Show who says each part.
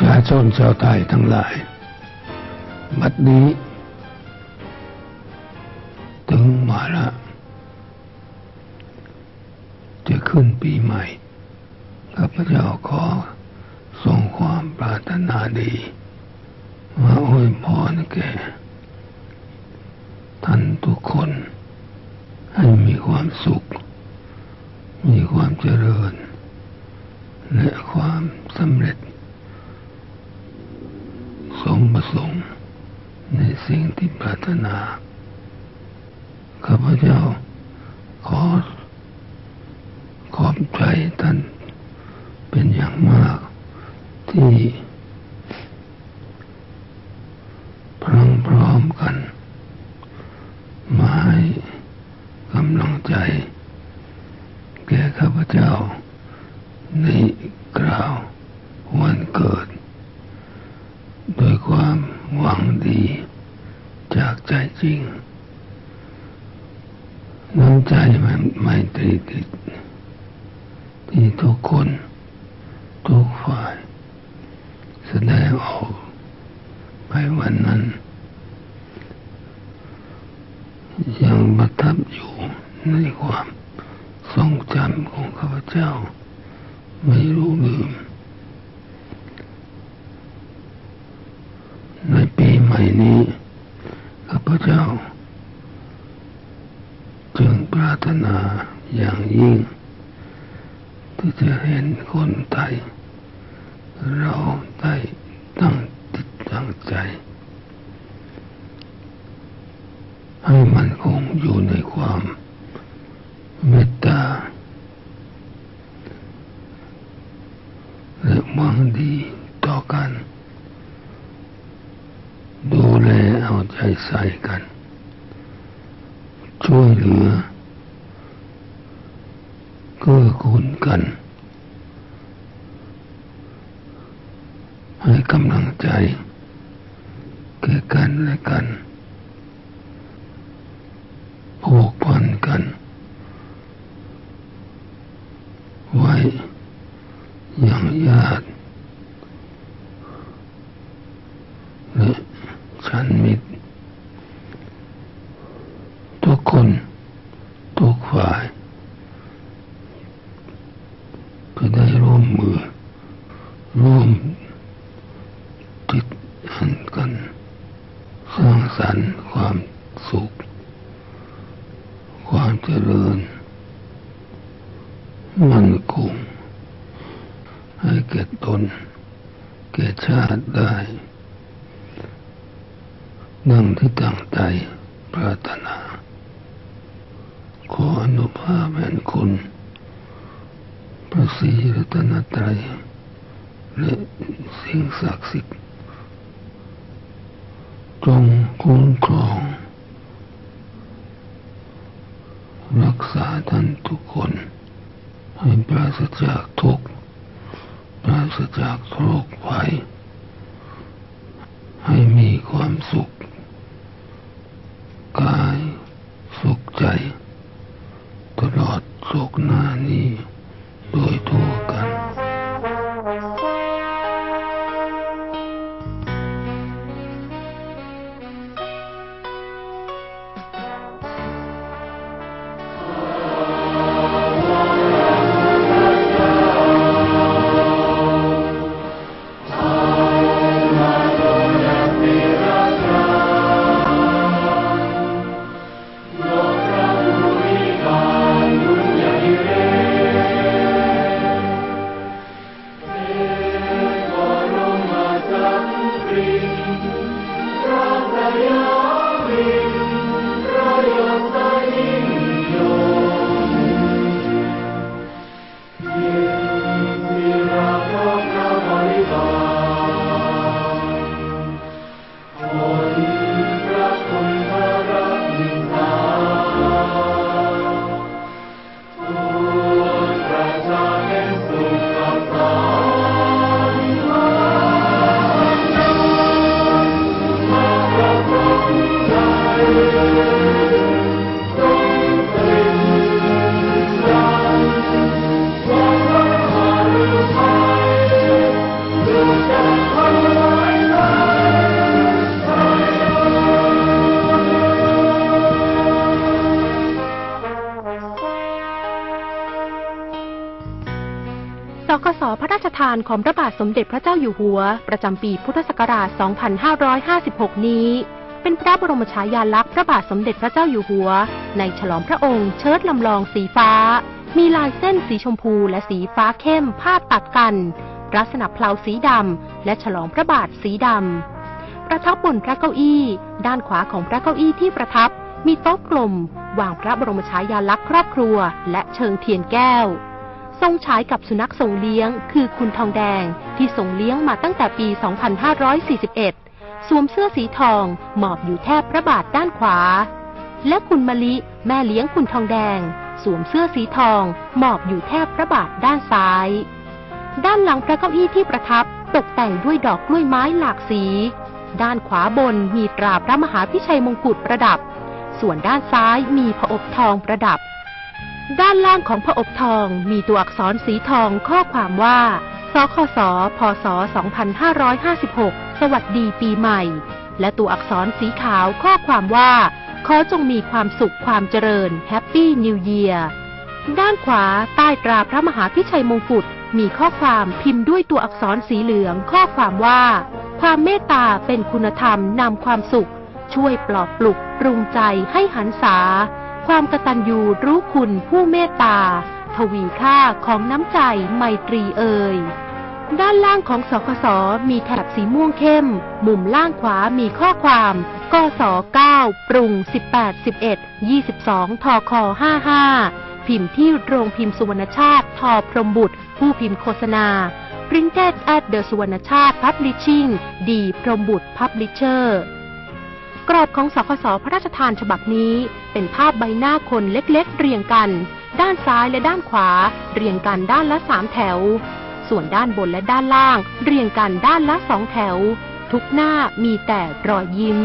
Speaker 1: ชาชนชาวไทยทั้งหลาย บัดนี้ ถึงมาละ จะขึ้นปีใหม่ข้าพเจ้าขอส่งความปรารถนาดีมาอวยพรแก่ท่านทุกคน ให้มีความสุข มีความเจริญ และความสำเร็จ สมประสงค์ ในสิ่งที่ปรารถนา ข้าพเจ้าขอขอบใจท่านเป็นอย่างมากที่พร้อมพร้อมกัน มาให้กำลังใจ แก่ข้าพเจ้าในกล่าววันเกิด ความหวังดีจากใจจริง น้ำใจมันไม่ตรีติด ที่ทุกคน ทุกฝ่าย แสดงออกไปวันนั้น ยังประทับอยู่ในความทรงจำของข้าพเจ้า ไม่รู้ลืม ในปีใหม่นี้ ข้าพเจ้า จึงปรารถนา อย่างยิ่ง ที่จะเห็นคนไทย เราได้ตั้งจิตตั้งใจ ให้มันคงอยู่ในความเมตตาและหวังดีต่อกัน ดูแลเอาใจใส่กัน ช่วยเหลือ เกื้อกูลกัน ให้กำลังใจแก่กันและกันผูกพันกัน ไว้อย่างยากและฉันมิตร ทุกคน ทุกฝ่าย ก็ได้ร่วมมือ ร่วมจิตอันกัน สร้างสรรค์ความสุข ความเจริญ มั่นคงให้แก่ตนแก่ชาติได้ดั่งที่ตั้งใจปรารถนา ขออนุภาพแห่งคุณ ระศรีรัตนตรัยและสิ่งศักดิ์สิทธิ์จงคุ้มครอง รักษาท่านทุกคน ให้ปราศจากทุกข์ปราศจากโรคภัย ให้มีความสุข กาย สุขใจ ตลอดโศกหน้านี้ โดยทั่
Speaker 2: ทานของพระบาทสมเด็จพระเจ้าอยู่หัว ประจำปีพุทธศักราช 2556 นี้ เป็นพระบรมฉายาลักษณ์พระบาทสมเด็จพระเจ้าอยู่หัว ในฉลองพระองค์เชิดลำลองสีฟ้า มีลายเส้นสีชมพูและสีฟ้าเข้มพาดตัดกัน ลักษณะเพลาสีดำและฉลองพระบาทสีดำประทับบนพระเก้าอี้ ด้านขวาของพระเก้าอี้ที่ประทับ มีโต๊ะกลม วางพระบรมฉายาลักษณ์ครอบครัว และเชิงเทียนแก้ว ทรงฉายกับสุนัขทรงเลี้ยง คือคุณทองแดงที่ทรงเลี้ยงมาตั้งแต่ปี 2541 สวมเสื้อสีทอง หมอบอยู่แทบพระบาทด้านขวา และคุณมะลิแม่เลี้ยงคุณทองแดง สวมเสื้อสีทอง หมอบอยู่แทบพระบาทด้านซ้าย ด้านหลังพระเก้าอี้ที่ประทับตกแต่งด้วยดอกกล้วยไม้หลากสี ด้านขวาบนมีตราพระมหาพิชัยมงกุฎประดับ ส่วนด้านซ้ายมีผอบทองประดับ ด้านล่างของผอบทองมีตัวอักษรสีทองข้อความว่า สคส พศ 2556 สวัสดีปีใหม่ และตัวอักษรสีขาวข้อความว่า ขอจงมีความสุขความเจริญแฮปปี้นิวเยียร์ด้านขวาใต้ตราพระมหาพิชัยมงกุฎมีข้อความพิมพ์ด้วยตัวอักษรสีเหลืองข้อความว่า ความเมตตาเป็นคุณธรรมนำความสุข ช่วยปลอบปลุกปรุงใจให้หันษา ความกตัญญูรู้คุณผู้เมตตา ทวีค่าของน้ำใจไมตรีเอ่ยด้านล่างของสคสมีแถบสีม่วงเข้ม มุมล่างขวามีข้อความกศ9ปรุง 18 11 22ทค55 พิมพ์ที่โรงพิมพ์สุวรรณชาติทอพรหมบุตร ผู้พิมพ์โฆษณา Printed at the สุวรรณชาติ Publishing ดีพรหมบุตร Publisher กรอบของสคสพระราชทานฉบับนี้ เป็นภาพใบหน้าคนเล็กๆ เรียงกัน ด้านซ้ายและด้านขวา เรียงกันด้านละสามแถว ส่วนด้านบนและด้านล่าง เรียงกันด้านละสองแถว ทุกหน้ามีแต่รอยยิ้ม